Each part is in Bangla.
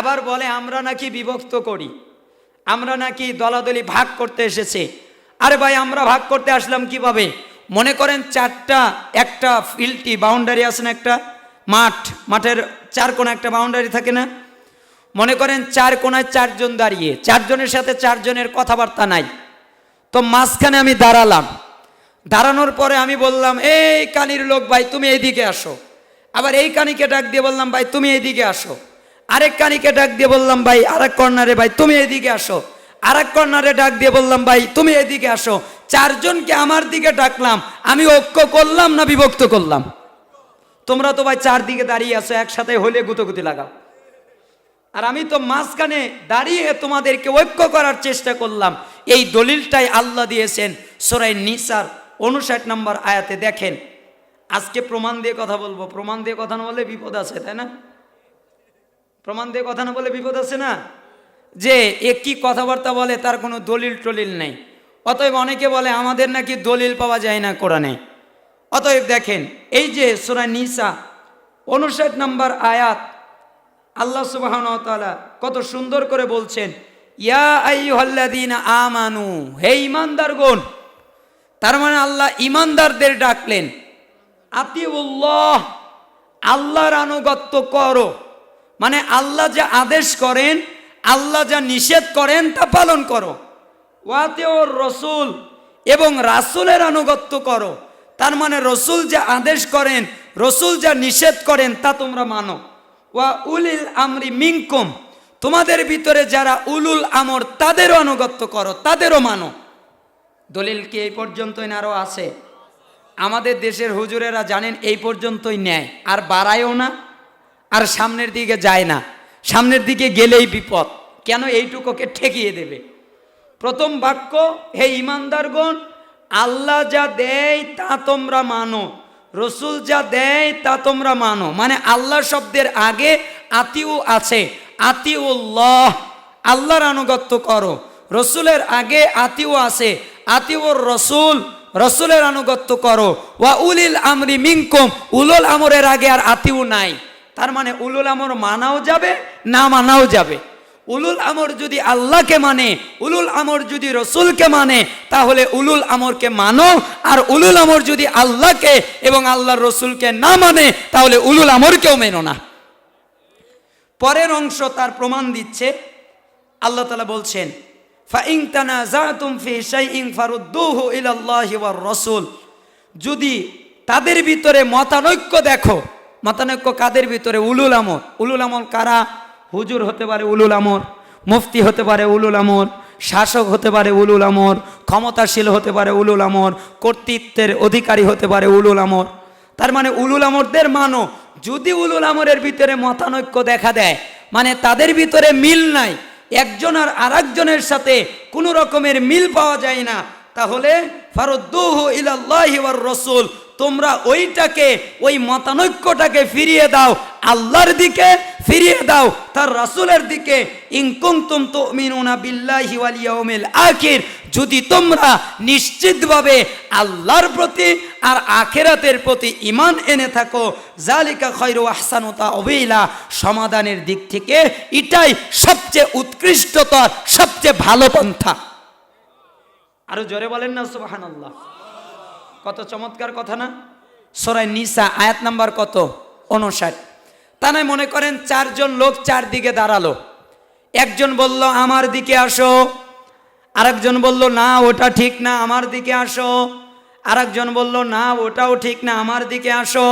আবার বলে, আমরা নাকি বিভক্ত করি। আমরা নাকি দলাদলি ভাগ করতে এসেছে। আরে ভাই, আমরা ভাগ করতে আসলাম কীভাবে? মনে করেন চারটা, একটা ফিল্ডটি বাউন্ডারি আছে না একটা? মাঠ, মাঠের চার কোণা একটা বাউন্ডারি থাকে না? মনে করেন চার কোনায় চারজন দাঁড়িয়ে, চারজনের সাথে চারজনের কথাবার্তা নাই। তো মাঝখানে আমি দাঁড়ালাম। দাঁড়ানোর পরে আমি বললাম, এই কানির লোক ভাই, তুমি এইদিকে আসো। আবার এই কানিকে ডাক দিয়ে বললাম, ভাই, তুমি এইদিকে আসো। আরেক কানিকে ডাক দিয়ে বললাম, ভাই, আরেক কর্নারে, ভাই, তুমি এদিকে আসো। আরেক কর্নারে ডাক দিয়ে বললাম, ভাই, তুমি এদিকে আসো। চারজনকে আমার দিকে ডাকলাম। আমি ঐক্য করলাম না বিভক্ত করলাম? তোমরা তো ভাই চারদিকে দাঁড়িয়ে আছো, একসাথে হলে গুতগুতি লাগাও। আর আমি তো মাঝখানে দাঁড়িয়ে তোমাদেরকে ঐক্য করার চেষ্টা করলাম। এই দলিলটাই আল্লাহ দিয়েছেন সোরাই নিসার উনষাট নম্বর আয়াতে। দেখেন, আজকে প্রমাণ দিয়ে কথা বলব। প্রমাণ দিয়ে কথা না বলে বিপদ আছে, তাই না? প্রমাণ দিয়ে কথা না বলে বিপদ আছে না? যে এ কি কথাবার্তা বলে তার কোনো দলিল টলিল নেই। অতএব অনেকে বলে আমাদের নাকি দলিল পাওয়া যায় না কোরআনে। অতএব দেখেন, এই যে সোরা নিসা, উনষাট নম্বর আয়াত, আল্লাহ সুবাহন কত সুন্দর করে বলছেন, ইয়া আইয়ুহাল্লাযীনা আমানু হে ইমানদার ইমানদারগণ তার মানে আল্লাহ ইমানদারদের ডাকলেন, আতিউল্লাহ, আল্লাহর আনুগত্য করো। মানে আল্লাহ যা আদেশ করেন, আল্লাহ যা নিষেধ করেন, তা পালন করো। ওয়াতে ওর রসুল এবং রাসুলের আনুগত্য করো। তার মানে রসুল যা আদেশ করেন, রসুল যা নিষেধ করেন, তা তোমরা মানো। ওয়া উলিল আমরি মিঙ্কুম তোমাদের ভিতরে যারা উলুল আমর, তাদেরও আনুগত্য করো, তাদেরও মানো। দলিল কি এই পর্যন্তই না আরও আছে? আমাদের দেশের হুজুরেরা জানেন এই পর্যন্তই নেয় আর বাড়ায়ও না। আর সামনের দিকে যায় না। সামনের দিকে গেলেই বিপদ। কেন এইটুকুকে ঠেকিয়ে দেবে? প্রথম বাক্য, হে ইমানদারগণ, আল্লাহ যা দেয় তা তোমরা মানো। রসুল যা দেয় তা তোমরা মানো। মানে আল্লাহ শব্দের আগে আতিউ আছে। আতিউল্লাহ, আল্লাহর আনুগত্য করো। রসুলের আগে আতিউ আছে। আতিউর রসুল, রসুলের আনুগত্য করো। ওয়া উলিল আমরি মিঙ্কুম উলুল আমরের আগে আর আতিউ নাই। তার মানে উলুল আমর মানাও যাবে, না মানাও যাবে। উলুল আমর যদি আল্লাহকে মানে উলুল আমর যদি রসুলকে মানে তাহলে উলুল আমরকে মানো, আর উলুল আমর যদি আল্লাহকে এবং আল্লাহর রসুলকে না মানে তাহলে উলুল আমরকেও মেনো না। পরের অংশ তার প্রমাণ দিচ্ছে। আল্লাহ তালা বলছেন রাসূল। যদি তাদের ভিতরে মতানৈক্য দেখো মতানৈক্য কাদের ভিতরে? উলুল আমর। উলুল আমর কারা? হুজুর হতে পারে উলুল আমর, মুফতি হতে পারে উলুল আমর, শাসক হতে পারে উলুল আমর, ক্ষমতাশীল হতে পারে উলুল আমর, কর্তৃত্বের অধিকারী হতে পারে উলুল আমর। তার মানে উলুল আমরদের মানো যদি উলুল আমরের ভিতরে মতানৈক্য দেখা দেয় মানে তাদের ভিতরে মিল নাই, একজন আর আরেকজনের সাথে কোনো রকমের মিল পাওয়া যায় না, তাহলে ফারুদ্দুহু ইলাল্লাহি ওয়ার রসুল তোমরা ওইটাকে, ওই মতানৈক্যটাকে ফিরিয়ে দাও, আল্লাহর দিকে ফিরিয়ে দাও, তার রাসূলের দিকে। বিল্লাহি ওয়াল ইয়াউমিল আখির। যদি তোমরা নিশ্চিতভাবে আল্লাহর প্রতি আর আখেরাতের প্রতি ইমান এনে থাকো জালিকা খৈরু আহসানুতা অবিলা সমাধানের দিক থেকে এটাই সবচেয়ে উৎকৃষ্টতর, সবচেয়ে ভালো পন্থা। আরও জোরে বলেন না সুবাহান আল্লাহ চমৎকার কথা না? সরাই নিসা আয়াত নাম্বার কত? উনষাট তা নয় মনে করেন চারজন লোক চারদিকে দাঁড়াল। একজন বলল, আমার দিকে আসো। আরেকজন বলল, না, ওটা ঠিক না, আমার দিকে আসো। আরেকজন বলল, না, ওটাও ঠিক না, আমার দিকে আসো।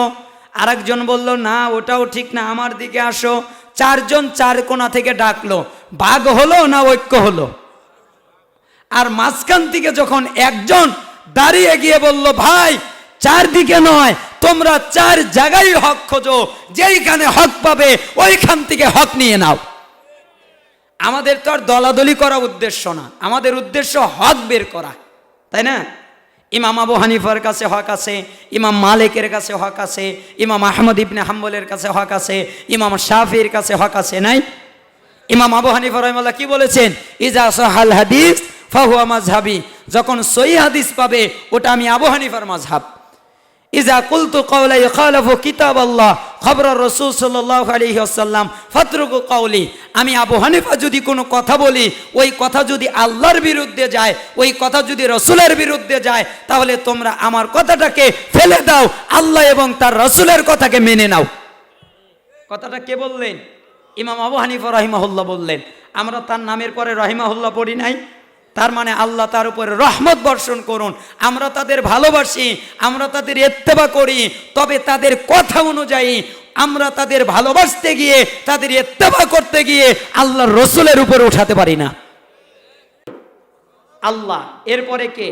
আরেকজন বলল, না, ওটাও ঠিক না, আমার দিকে আসো। চারজন চার কোণা থেকে ডাকলো, বাঘ হলো না ঐক্য হলো? আর মাঝখান থেকে যখন একজন দাঁড়িয়ে গিয়ে বলল, ভাই, চারদিকে নয়, তোমরা চার জায়গায় হক খোঁজো। যেইখানে হক পাবে, ওইখান থেকে হক নিয়ে নাও। আমাদের তো আর দলাদলি করা উদ্দেশ্য না। আমাদের উদ্দেশ্য হক বের করা, তাই না? ইমাম আবু হানিফার কাছে হক আছে, ইমাম মালিকের কাছে হক আছে, ইমাম আহমদ ইবনে হাম্বলের কাছে হক আছে, ইমাম শাফির কাছে হক আছে, নাই? ইমাম আবু হানিফা রহমাল্লাহ কি বলেছেন? ইজা সহাল হাদিস, ফাহুয়া মাজহাবি যখন সই হাদিস পাবে, ওটা আমি আবু হানিফার মাজহাব ইজা কুলতু কওলা ইখালাফু কিতাব আল্লাহ খবর রসুল সাল্লাল্লাহু আলাইহি ওয়াসাল্লাম, ফাতরুকু কওলি, আমি আবু হানিফা যদি কোনো কথা বলি, ওই কথা যদি আল্লাহর বিরুদ্ধে যায়, ওই কথা যদি রসুলের বিরুদ্ধে যায়, তাহলে তোমরা আমার কথাটাকে ফেলে দাও, আল্লাহ এবং তার রসুলের কথাকে মেনে নাও। কথাটা কে বললেন? ইমাম আবু হানিফা রহিমাহুল্লাহ বললেন। আমরা তার নামের পরে রহিমাহুল্লাহ পড়ি নাই। তার মানে আল্লাহ তার উপরে রহমত বর্ষণ করুন। আমরা তাদের ভালোবাসি, আমরা তাদের এত্তেবা করি, তবে তাদের কথা অনুযায়ী আমরা তাদের ভালোবাসতে গিয়ে, তাদের এত্তেবা করতে গিয়ে আল্লাহর রসুলের উপরে উঠাতে পারি না। আল্লাহ, এরপরে কে?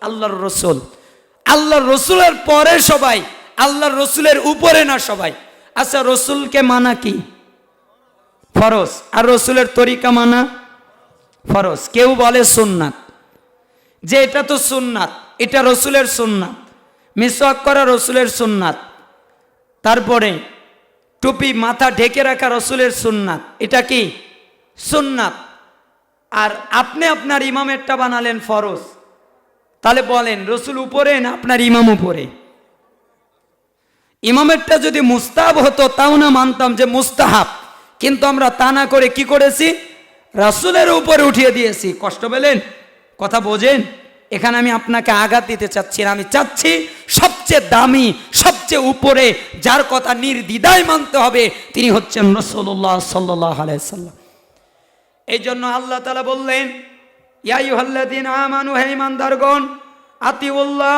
আল্লাহর রসুল। আল্লাহর রসুলের পরে সবাই, আল্লাহর রসুলের উপরে না সবাই। আচ্ছা রসুলকে মানা কি? ফরজ। আর রসুলের তরিকা মানা? ফরজ। কেউ বলে সুন্নাত। যে এটা তো সুন্নাত, এটা রসুলের সুন্নাত, মিসওয়াক করা রসুলের সুন্নাত, তারপরে টুপি মাথা ঢেকে রাখা রসুলের সুন্নাত, এটা কি? সুন্নাত। আর আপনি আপনার ইমামেরটা বানালেন ফরজ। তাহলে বলেন, রসুল উপরে না আপনার ইমাম উপরে? ইমামেরটা যদি মুস্তাহাব হতো, তাও না মানতাম যে মুস্তাহাব। কিন্তু আমরা তা না করে কি করেছি? রাসুলের উপরে উঠিয়ে দিয়েছি। কষ্ট পেলেন? কথা বোঝেন? এখানে আমি আপনাকে আঘাত দিতে চাচ্ছি না। আমি চাচ্ছি সবচেয়ে দামি, সবচেয়ে উপরে, যার কথা নির্দ্বিধায় মানতে হবে, তিনি হচ্ছেন রসল্লাহ সাল্লাহ আলাইসাল্লাম এই জন্য আল্লাহ তালা বললেন ইয়াইহাল্লাদিন আমানু, হে ইমানদারগণ আতিউল্লাহ,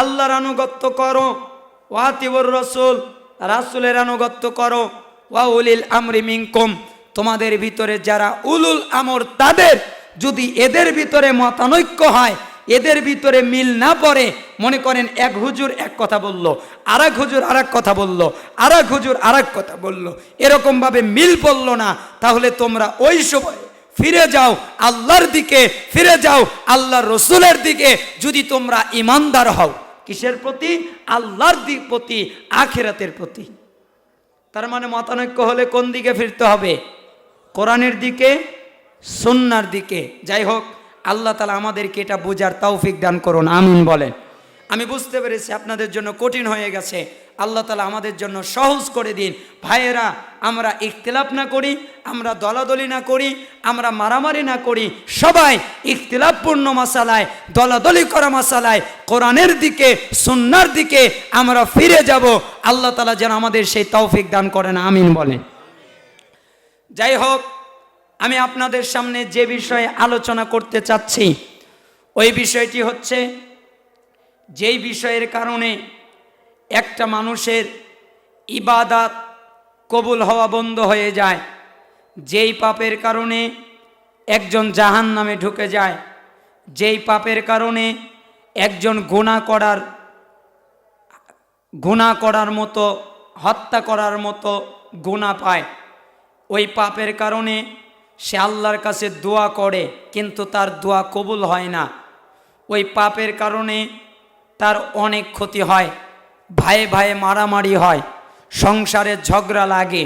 আল্লাহর আনুগত্য করো ওয়াতিউর রসুল, রাসুলের আনুগত্য করো, ওয়া উলিল আমরি মিনকুম। তোমাদের ভিতরে যারা উলুল আমর, তাদের যদি এদের ভিতরে মতানৈক্য হয়, এদের ভিতরে মিল না পড়ে, মনে করেন এক হুজুর এক কথা বলল আর এক হুজুর আর কথা বলল আর এক হুজুর আর কথা বলল, এরকমভাবে মিল পড়ল না, তাহলে তোমরা ওই সময় ফিরে যাও আল্লাহর দিকে, ফিরে যাও আল্লাহর রসুলের দিকে, যদি তোমরা ইমানদার হও। কিসের প্রতি? আল্লাহর দিক প্রতি, আখেরাতের প্রতি। তার মানে মতানৈক্য হলে কোন দিকে ফিরতে হবে? কোরআনের দিকে সন্ন্যার দিকে। যাই হোক, আল্লাহ তালা আমাদেরকে এটা বোঝার তৌফিক দান করুন, আমিন বলেন। আমি বুঝতে পেরেছি আপনাদের জন্য কঠিন হয়ে গেছে। আল্লাহ তালা আমাদের জন্য সহজ করে দিন। ভাইয়েরা, আমরা ইখতিলাফ না করি, আমরা দলাদলি না করি, আমরা মারামারি না করি। সবাই ইখতিলাফপূর্ণ মশালায় দলাদলি করা মশালায় কোরআনের দিকে, সুন্নার দিকে আমরা ফিরে যাব। আল্লাহ তালা যেন আমাদের সেই তৌফিক দান করেন, আমিন বলেন। যাই হোক, আমি আপনাদের সামনে যে বিষয়ে আলোচনা করতে চাচ্ছি, ওই বিষয়টি হচ্ছে, যেই বিষয়ের কারণে একটা মানুষের ইবাদাত কবুল হওয়া বন্ধ হয়ে যায়, যেই পাপের কারণে একজন জাহান নামে ঢুকে যায়, যেই পাপের কারণে একজন গুণা করার গুণা করার মতো, হত্যা করার মতো গুণা পায়। ওই পাপের কারণে সে আল্লাহর কাছে দোয়া করে, কিন্তু তার দোয়া কবুল হয় না। ওই পাপের কারণে তার অনেক ক্ষতি হয় ভাইয়ে ভাইয়ে মারামারি হয়, সংসারে ঝগড়া লাগে।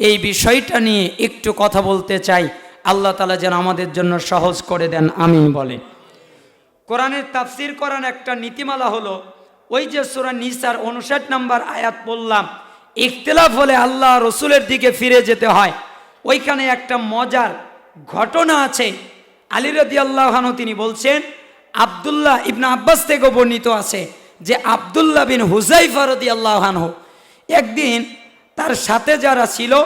এই বিষয়টা নিয়ে একটু কথা বলতে চাই। আল্লাহ তালা যেন আমাদের জন্য সহজ করে দেন আমি বলে। কোরআনের তাফসির করান একটা নীতিমালা হলো, ওই যে সুরা নিসার উনষাট নম্বর আয়াত বললাম ইখতিলাফ হলে আল্লাহ রসুলের দিকে ফিরে যেতে হয়। ওইখানে একটা মজার ঘটনা আছে। আলী রদি তিনি বলছেন, আবদুল্লাহ ইবনা আব্বাস থেকে বর্ণিত আছে যে আবদুল্লাহ বিন হুজাইফা রদি আল্লাহানহ একদিন তার সাথে যারা ছিল,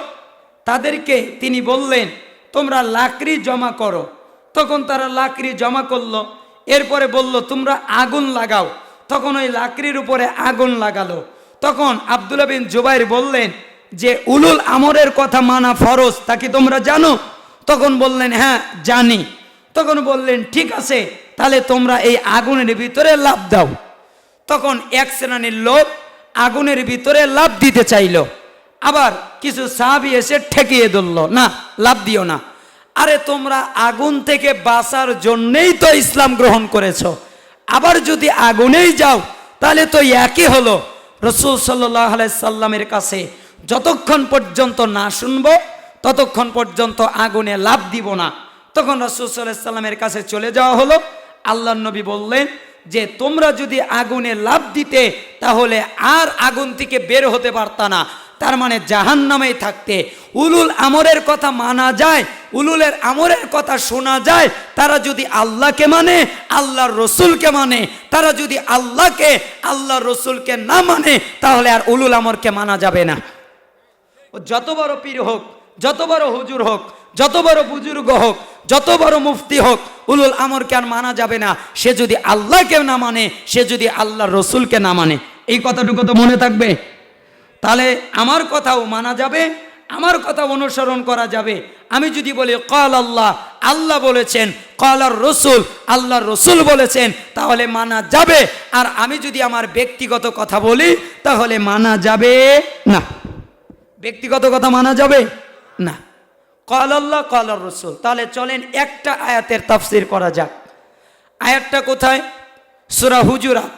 তাদেরকে তিনি বললেন, তোমরা লাকড়ি জমা করো। তখন তারা লাকড়ি জমা করল, এরপরে বলল, তোমরা আগুন লাগাও। তখন ওই লাকড়ির উপরে আগুন লাগালো। তখন আবদুল্লাহ বিন জুবাইর বললেন যে, উলুল আমরের কথা মানা ফরজ, তা কি তোমরা জানো? তখন বললেন হ্যাঁ জানি। তখন বললেন, ঠিক আছে, তাহলে তোমরা এই আগুনের ভিতরে লাভ দাও। তখন এক শ্রেণির লোক আগুনের ভিতরে লাভ দিতে চাইল। আবার কিছু সাহাবি এসে ঠেকিয়ে ধরল, না লাভ দিও না। আরে, তোমরা আগুন থেকে বাঁচার জন্যেই তো ইসলাম গ্রহণ করেছ। আবার যদি আগুনেই যাও, তাহলে তো একই হলো। রসুল সাল্লাহ সাল্লামের কাছে যতক্ষণ পর্যন্ত না শুনব, ততক্ষণ পর্যন্ত আগুনে লাভ দিব না। তখন রসুল সাল্লাহ সাল্লামের কাছে চলে যাওয়া হলো। আল্লাহ নবী বললেন যে, তোমরা যদি আগুনে লাভ দিতে, তাহলে আর আগুন থেকে বের হতে পারত না। তার মানে জাহান নামেই থাকতে। উলুল আমরের কথা মানা যায়, উলুলের আমরের কথা শোনা যায়। তারা যদি আল্লাহকে মানে আল্লাহর রসুলকে মানে তারা যদি আল্লাহকে, আল্লাহর রসুলকে না মানে তাহলে আর উলুল আমরকে মানা যাবে না। যত বড় পীর হোক, যত বড় হুজুর হোক, যত বড় বুজুর্গ হোক, যত বড় মুফতি হোক, উলুল আমরকে আর মানা যাবে না। সে যদি আল্লাহকে না মানে সে যদি আল্লাহর রসুলকে না মানে। এই কথাটুকু তো মনে থাকবে? তাহলে আমার কথাও মানা যাবে, আমার কথা অনুসরণ করা যাবে। আমি যদি বলি, কল আল্লাহ আল্লাহ বলেছেন, কল আর রসুল আল্লাহর রসুল বলেছেন, তাহলে মানা যাবে। আর আমি যদি আমার ব্যক্তিগত কথা বলি, তাহলে মানা যাবে না। ব্যক্তিগত কথা মানা যাবে না। কল আল্লাহ, কল আর রসুল তাহলে চলেন একটা আয়াতের তাফসির করা যাক। আয়াতটা কোথায়? সুরা হুজুরাত।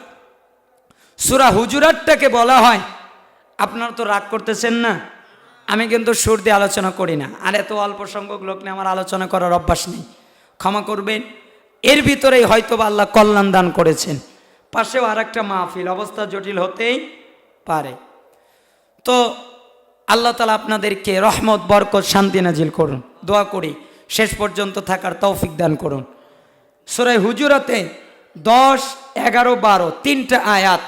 সুরা হুজুরাতটাকে বলা হয় আপনারা তো রাগ করতেছেন না? আমি কিন্তু সুর দিয়ে আলোচনা করি না। আর এত অল্প সংখ্যক লোক নিয়ে আমার আলোচনা করার অভ্যাস নেই। ক্ষমা করবেন। এর ভিতরেই হয়তো বা আল্লাহ কল্যাণ দান করেছেন। পাশেও আর একটা মাহফিল, অবস্থা জটিল হতেই পারে। তো আল্লাহ তালা আপনাদেরকে রহমত, বরকত, শান্তি নাজিল করুন। দোয়া করি, শেষ পর্যন্ত থাকার তৌফিক দান করুন। সুরাই হুজুরাতে দশ, এগারো, বারো, তিনটা আয়াত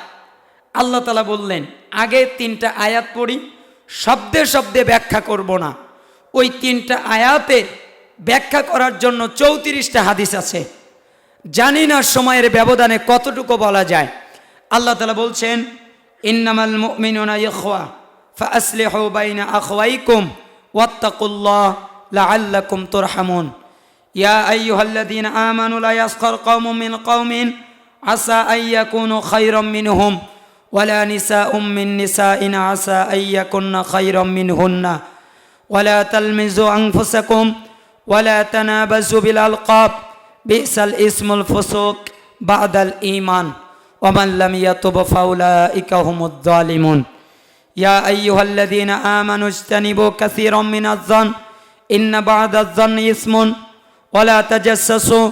আল্লাহ তালা বললেন আগে তিনটা আয়াত পড়ি, শব্দে শব্দে ব্যাখ্যা করব না। ওই তিনটা আয়াতে ব্যাখ্যা করার জন্য চৌত্রিশটা হাদিস আছে। জানি না সময়ের ব্যবধানে কতটুকু বলা যায়। আল্লাহ তালা বলছেন, ইন্নামাল মুমিনুনা ইখওয়া ফাসলিহু বাইনা আখওয়াইকুম, ওয়াত্তাকুল্লাহ লাআল্লাকুম তুরহামুন। ইয়া আইয়ুহাল্লাযীনা আমানু লা ইয়াসখার কওমুম মিন কওমিন, আসা ولا نساء من نساء عسى أن يكن خيرا منهن. ولا تلمزوا أنفسكم ولا تنابزوا بالألقاب. بئس الاسم الفسوق بعد الإيمان. ومن لم يتب فأولئك هم الظالمون. يا أيها الذين آمنوا اجتنبوا كثيرا من الظن. إن بعد الظن إثم. ولا تجسسوا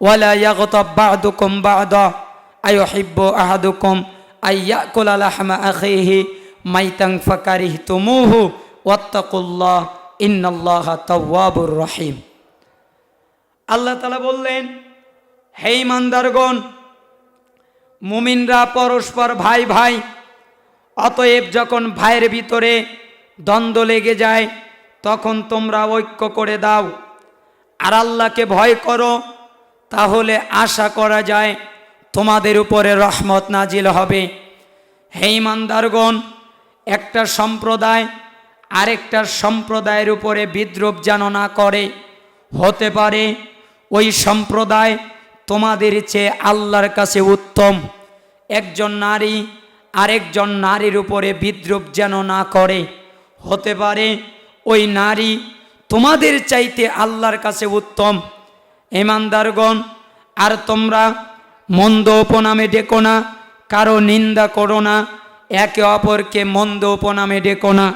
ولا يغضب بعضكم بعضا. أيحب أحدكم আইয়া কোলাল আহমা আখেহি মাইতাং ফাকারিহ তুমুহু ওয়াত্তাকুল্লাহ ইন্নাল্লাহ তওয়াবুর রহিম। আল্লাহ তালা বললেন হেই ইমানদারগণ মুমিনরা পরস্পর ভাই ভাই, অতএব যখন ভাইয়ের ভিতরে দ্বন্দ্ব লেগে যায়, তখন তোমরা ঐক্য করে দাও। আর আল্লাহকে ভয় করো, তাহলে আশা করা যায় তোমাদের উপরে রহমত নাজিল হবে। হে ইমানদারগণ, একটা সম্প্রদায় আরেকটা সম্প্রদায়ের উপরে বিদ্রুপ যেন না করে, হতে পারে ওই সম্প্রদায় তোমাদের চেয়ে আল্লাহর কাছে উত্তম। একজন নারী আরেকজন নারীর উপরে বিদ্রুপ যেন না করে, হতে পারে ওই নারী তোমাদের চাইতে আল্লাহর কাছে উত্তম। ইমানদারগণ, আর তোমরা মন্দ উপনামে ডেকো না, কারও নিন্দা করো না, একে অপরকে মন্দ উপনামে ডেকো না।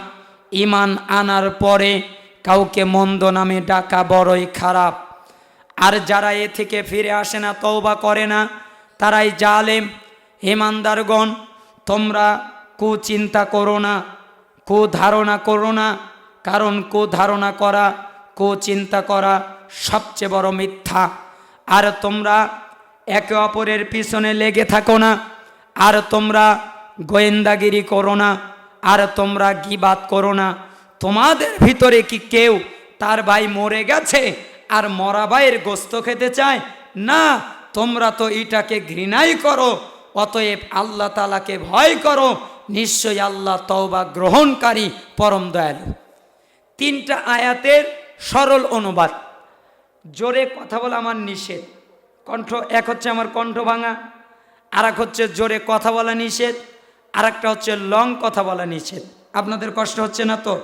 ইমান আনার পরে কাউকে মন্দ নামে ডাকা বড়ই খারাপ। আর যারা এ থেকে ফিরে আসে না, তওবা করে না, তারাই জালেম। ইমানদারগণ, তোমরা কুচিন্তা করো না, কুধারণা করো না, কারণ কুধারণা করা, কুচিন্তা করা সবচেয়ে বড় মিথ্যা। আর তোমরা একে অপরের পিছনে লেগে থাকো না। আর তোমরা গোয়েন্দাগিরি করো না, আর তোমরা গিবাত করো না। তোমাদের ভিতরে কি কেউ তার ভাই মরে গেছে আর মরা ভাইয়ের গোস্ত খেতে চায়? না, তোমরা তো এটাকে ঘৃণাই করো, অতএব আল্লাহ তালাকে ভয় করো। নিশ্চয়ই আল্লাহ তওবা গ্রহণকারী, পরম দয়ালু। তিনটা আয়াতের সরল অনুবাদ। জোরে কথা বলা আমার নিষেধ। কণ্ঠ, এক হচ্ছে আমার কণ্ঠ ভাঙা আর হচ্ছে জোরে কথা বলা নিষেধ আর একটা হচ্ছে লং কথা বলা নিষেধ। আপনাদের কষ্ট হচ্ছে না তো?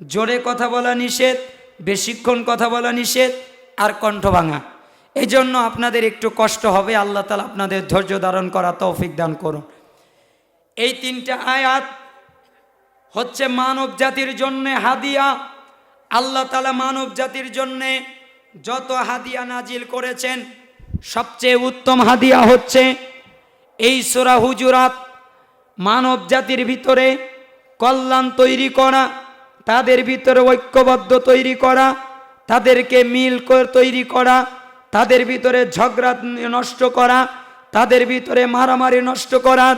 জোরে কথা বলা নিষেধ, বেশিক্ষণ কথা বলা নিষেধ, আর কণ্ঠ ভাঙা। এই জন্য আপনাদের একটু কষ্ট হবে, আল্লাহ তালা আপনাদের ধৈর্য ধারণ করা তৌফিক দান করুন। এই তিনটা আয়াত হচ্ছে মানব জাতির জন্যে হাদিয়া, আল্লাহ তালা মানব জাতির জন্যে যত হাদিয়া নাজিল করেছেন, সবচেয়ে উত্তম হাদিয়া হচ্ছে এই সোরা হুজুরাত মানব জাতির ভিতরে কল্যাণ তৈরি করা, তাদের ভিতরে ঐক্যবদ্ধ তৈরি করা, তাদেরকে মিল তৈরি করা, তাদের ভিতরে ঝগড়া নষ্ট করা, তাদের ভিতরে মারামারি নষ্ট করার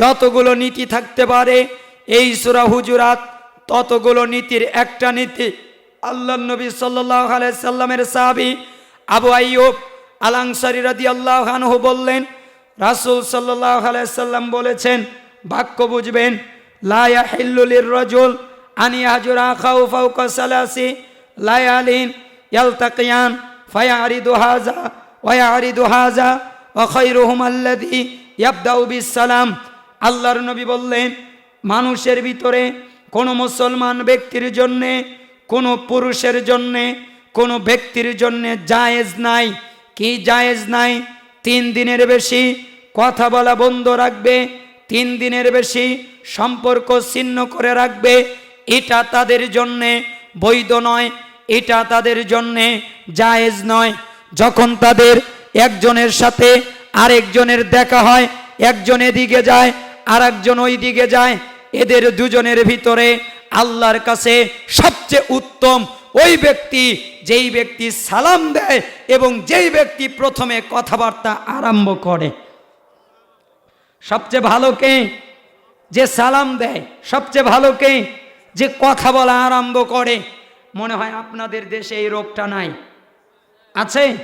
যতগুলো নীতি থাকতে পারে, এই সুরা হুজুরাত ততগুলো নীতির একটা নীতি। আল্লাহ নবী সাল্লাহ সাল্লামের সাহাবি আবু আইয়ুব আলাংসারি রাদি আল্লাহ বললেন, রাসুল সাল্লাহ সাল্লাম বলেছেন, বাক্য বুঝবেন লায়া হিল্লুলির রজুল আনি হাজুরা খাউ ফাউকা সালাসি লায়ালিন ইয়ালতাকিয়ান ফায়ারিদু হাজা ওয়ারিদু হাজা ওয়াখাইরুহুম আল্লাযী ইয়াবদাউ বিসসালাম। আল্লাহর নবী বললেন, মানুষের ভিতরে কোনো মুসলমান ব্যক্তির জন্যে কোনো পুরুষের জন্যে, কোনো ব্যক্তির জন্যে জায়েজ নাই। কি জায়েজ নাই? তিন দিনের বেশি কথা বলা বন্ধ রাখবে, তিন দিনের বেশি সম্পর্ক ছিন্ন করে রাখবে। এটা তাদের জন্যে বৈধ নয়, এটা তাদের জন্যে জায়েজ নয়। যখন তাদের একজনের সাথে আরেকজনের দেখা হয়, একজন এদিকে যায় আর একজন ওই দিকে যায়, এদের দুজনের ভিতরে আল্লাহর কাছে সবচেয়ে উত্তম ওই ব্যক্তি, যেই ব্যক্তি সালাম দেয় এবং যেই ব্যক্তি প্রথমে কথাবার্তা আরম্ভ করে। সবচেয়ে ভালো কে? যে সালাম দেয়। সবচেয়ে ভালো কে? যে কথা বলা আরম্ভ করে। মনে হয় আপনাদের দেশে এই রোগটা নাই। আছে?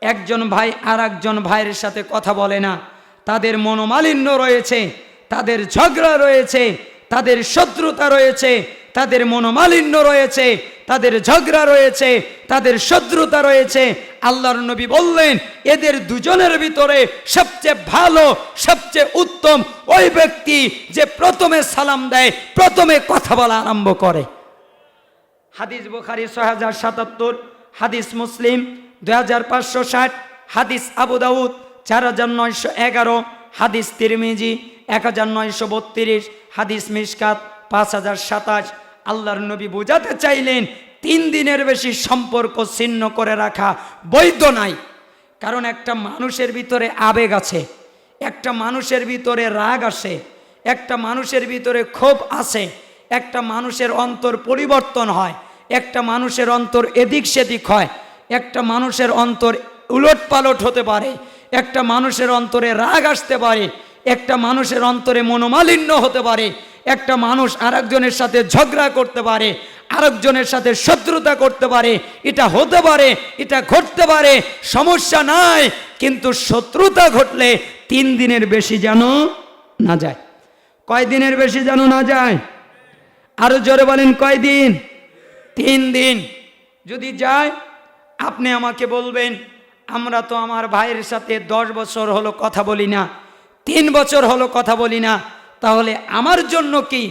একজন ভাই আর একজন ভাইয়ের সাথে কথা বলে না। তাদের মনোমালিন্য রয়েছে, তাদের ঝগড়া রয়েছে তাদের শত্রুতা রয়েছে, তাদের মনোমালিন্য রয়েছে, তাদের ঝগড়া রয়েছে, তাদের শত্রুতা রয়েছে। আল্লাহর নবী বললেন, এদের দুজনের ভিতরে সবচেয়ে ভালো, সবচেয়ে উত্তম ওই ব্যক্তি যে প্রথমে সালাম দেয়, প্রথমে কথা বলা আরম্ভ করে। হাদিস বুখারি ছয় হাজার সাতাত্তর, হাদিস মুসলিম দুই হাজার পাঁচশো ষাট, হাদিস আবু দাউদ চার হাজার নয়শো এগারো, হাদিস তিরমিজি এক হাজার নয়শো বত্রিশ হাদিস মিসকাত পাঁচ হাজার সাতাশ। আল্লাহর নবী বোঝাতে চাইলেন, তিন দিনের বেশি সম্পর্ক ছিন্ন করে রাখা বৈধ নাই। কারণ একটা মানুষের ভিতরে আবেগ আছে, একটা মানুষের ভিতরে রাগ আসে একটা মানুষের ভিতরে ক্ষোভ আসে একটা মানুষের অন্তর পরিবর্তন হয়, একটা মানুষের অন্তর এদিক সেদিক হয়, একটা মানুষের অন্তর উলট পালট হতে পারে, একটা মানুষের অন্তরে রাগ আসতে পারে একটা মানুষের অন্তরে মনোমালিন্য হতে পারে, একটা মানুষ আরেকজনের সাথে ঝগড়া করতে পারে, আরেকজনের সাথে শত্রুতা করতে পারে, এটা হতে পারে, এটা ঘটতে পারে, সমস্যা নাই, কিন্তু শত্রুতা ঘটলে তিন দিনের বেশি যেন না যায়। কয় দিনের বেশি যেন না যায়? আরও জোরে বলেন কয়দিন তিন দিন। যদি যায়, আপনি আমাকে বলবেন, আমরা তো আমার ভাইয়ের সাথে দশ বছর হলো কথা বলি না তিন বছর হলো কথা বলি না। তাহলে আমার জন্য কি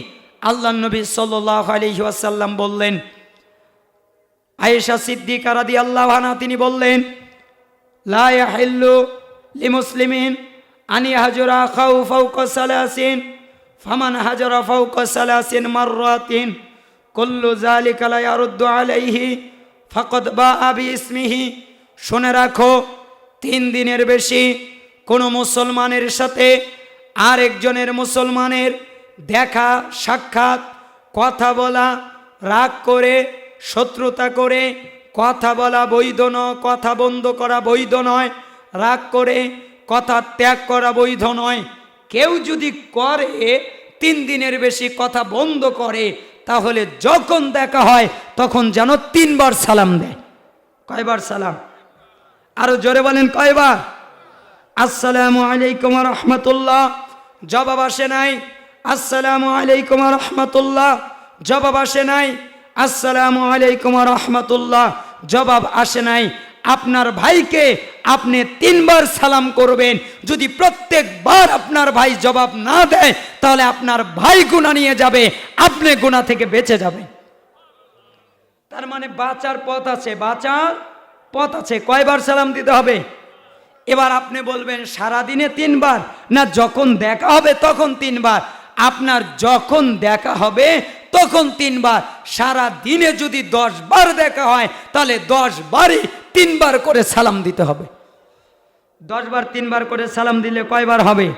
আল্লাহ নবী সাল্লাহ আলহিহাসাল্লাম বললেন? আয়েশা সিদ্দিকা রাদি আল্লাহ তিনি বললেন, লা ইয়াহিল্লু লিমুসলিমিন আনি হাজরা খাউ ফামান হাজরা মাররাতিন, কুল্লু লা আলাইহি, ফাকাদ বাআ বিইসমিহি। শুনে রাখো, তিন দিনের বেশি কোনো মুসলমানের সাথে আরেকজনের মুসলমানের দেখা, সাক্ষাৎ, কথা বলা, রাগ করে, শত্রুতা করে, কথা বলা বৈধ নয়, কথা বন্ধ করা বৈধ নয়, রাগ করে, কথা ত্যাগ করা বৈধ নয়। কেউ যদি করে, তিন দিনের বেশি কথা বন্ধ করে, তাহলে যখন দেখা হয়, তখন যেন তিনবার সালাম দেয়। কয়বার সালাম? আরও জোরে বলেন কয়বার? আসসালামু আলাইকুম রহমতুল্লাহ। জবাব আসে নাই। আসসালামু আলাইকুম রহমতুল্লাহ। জবাব আসে নাই। আসসালামু আলাইকুম রহমতুল্লাহ। জবাব আসে নাই। আপনার ভাইকে আপনি তিনবার সালাম করবেন। যদি প্রত্যেকবার আপনার ভাই জবাব না দেয়, তাহলে আপনার ভাই গুণা নিয়ে যাবে। আপনি গুণা থেকে বেঁচে যাবেন। তার মানে বাঁচার পথ আছে। বাঁচার পথ আছে। কয়বার সালাম দিতে হবে? এবার আপনি বলবেন, সারাদিনে তিনবার? না, যখন দেখা হবে তখন তিনবার। আপনার যখন দেখা হবে তখন তিনবার। সারা দিনে যদি দশ বার দেখা হয়, তাহলে দশ বারই তিনবার করে সালাম দিতে হবে। দশ বার তিনবার করে সালাম দিলে কয়বার হবে?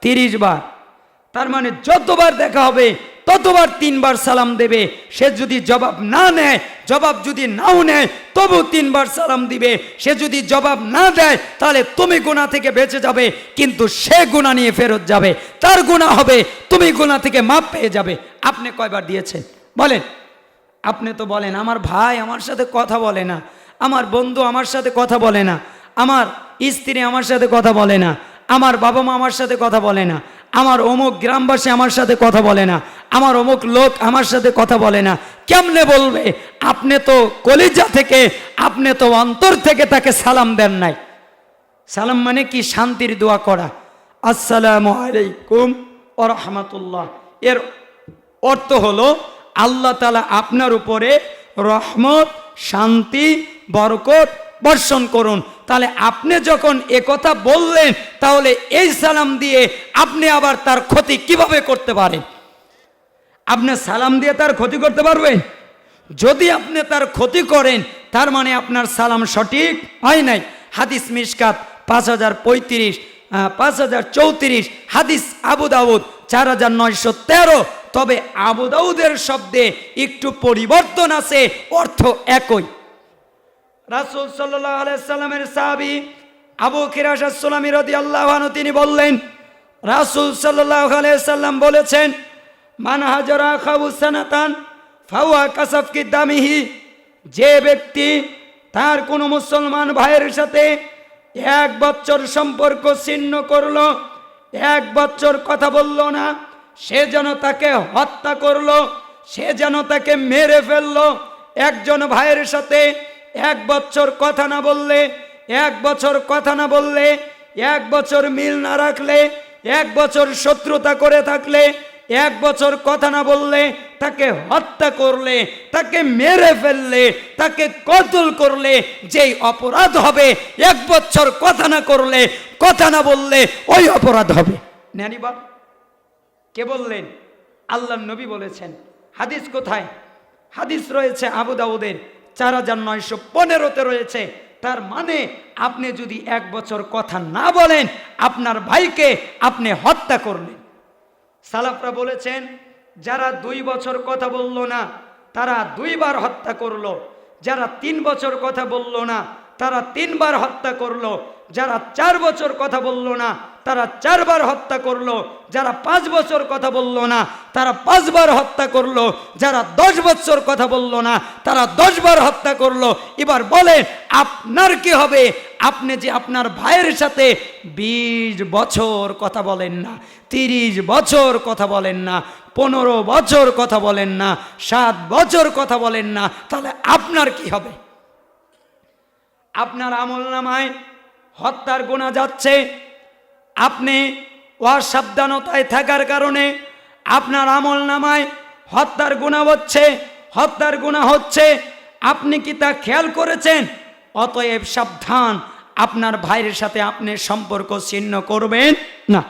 তিরিশ বার তার মানে যতবার দেখা হবে ততবার তিনবার সালাম দেবে। সে যদি জবাব না নেয়, জবাব যদি নাও নেয়, তবু তিনবার সালাম দিবে। সে যদি জবাব না দেয়, তাহলে তুমি গুণা থেকে বেঁচে যাবে, কিন্তু সে গুণা নিয়ে ফেরত যাবে। তার গুণা হবে, তুমি গুণা থেকে মাপ পেয়ে যাবে। আপনি কয়বার দিয়েছেন? বলেন। আপনি তো বলেন, আমার ভাই আমার সাথে কথা বলে না, আমার বন্ধু আমার সাথে কথা বলে না, আমার স্ত্রী আমার সাথে কথা বলে না, আমার বাবা মা আমার সাথে কথা বলে না আমার অমুক গ্রামবাসী আমার সাথে কথা বলে না, আমার অমুক লোক আমার সাথে কথা বলে না, কেমনে বলবে? আপনি তো কলিজা থেকে, আপনি তো অন্তর থেকে তাকে সালাম দেন নাই। সালাম মানে কি? শান্তির দোয়া করা। আসসালামু আলাইকুম ও রহমতুল্লাহ। এর অর্থ হলো, আল্লাহ তালা আপনার উপরে রহমত, শান্তি, বরকত বর্ষণ করুন। তাহলে আপনি যখন একথা বললেন, তাহলে এই সালাম দিয়ে আপনি আবার তার ক্ষতি কীভাবে করতে পারেন? আপনি সালাম দিয়ে তার ক্ষতি করতে পারবেন যদি আপনি তার ক্ষতি করেন, তার মানে আপনার সালাম সঠিক হয় নাই। হাদিস মিসকাত পাঁচ হাজার পঁয়ত্রিশ পাঁচ হাজার চৌত্রিশ, হাদিস আবু দাউদ চার হাজার নয়শো তেরো। তবে আবু দাউদের শব্দে একটু পরিবর্তন আছে, অর্থ একই। রাসুল সাল্লাহ আলাইসাল্লামের সাহাবি আবু খিরাসালামী রদি আল্লাহ তিনি বললেন, রাসুল সাল্লাহ আলাইসাল্লাম বলেছেন, মান হাজরা খাবু সানাতান ফাওয়া কাসাফকি দামিহি যে ব্যক্তি তার কোনো মুসলমান ভাইয়ের সাথে এক বছর সম্পর্ক ছিন্ন করল, এক বছর কথা বলল না, সে যেন তাকে হত্যা করল, সে যেন তাকে মেরে ফেলল, একজন ভাইয়ের সাথে এক বছর কথা না বললে, এক বছর কথা না বললে, এক বছর মিল না রাখলে, এক বছর শত্রুতা করে থাকলে, এক বছর কথা না বললে, তাকে হত্যা করলে, তাকে মেরে ফেললে, তাকে কতল করলে, যেই অপরাধ হবে, এক বছর কথা না করলে, কথা না বললে, ওই অপরাধ হবে। নানিবা কে বললেন? আল্লাহ নবী বলেছেন। হাদিস কোথায়? হাদিস রয়েছে আবু দাউদের। চার হাজার নয়শো পনেরোতে রয়েছে। তার মানে আপনি যদি এক বছর কথা না বলেন, আপনার ভাইকে আপনি হত্যা করলেন। সালাফরা বলেছেন, যারা দুই বছর কথা বলল না, তারা দুইবার হত্যা করল। যারা তিন বছর কথা বলল না, তারা তিনবার হত্যা করল। যারা চার বছর কথা বলল না তারা চারবার হত্যা করল, যারা পাঁচ বছর কথা বলল না, তারা পাঁচবার হত্যা করল, যারা দশ বছর কথা বলল না, তারা দশবার হত্যা করল। এবার বলেন, আপনার কি হবে? আপনি যে আপনার ভাইয়ের সাথে বিশ বছর কথা বলেন না, তিরিশ বছর কথা বলেন না, পনেরো বছর কথা বলেন না, সাত বছর কথা বলেন না, তাহলে আপনার কি হবে? আপনার আমল নামায় হত্যার গোনা যাচ্ছে আপনি অসাবধানতায় থাকার কারণে আপনার আমল নামায় হত্যার গুণা হচ্ছে, হত্যার গুণা হচ্ছে। আপনি কি তা খেয়াল করেছেন? অতএব সাবধান, আপনার ভাইয়ের সাথে আপনি সম্পর্ক ছিন্ন করবেন না।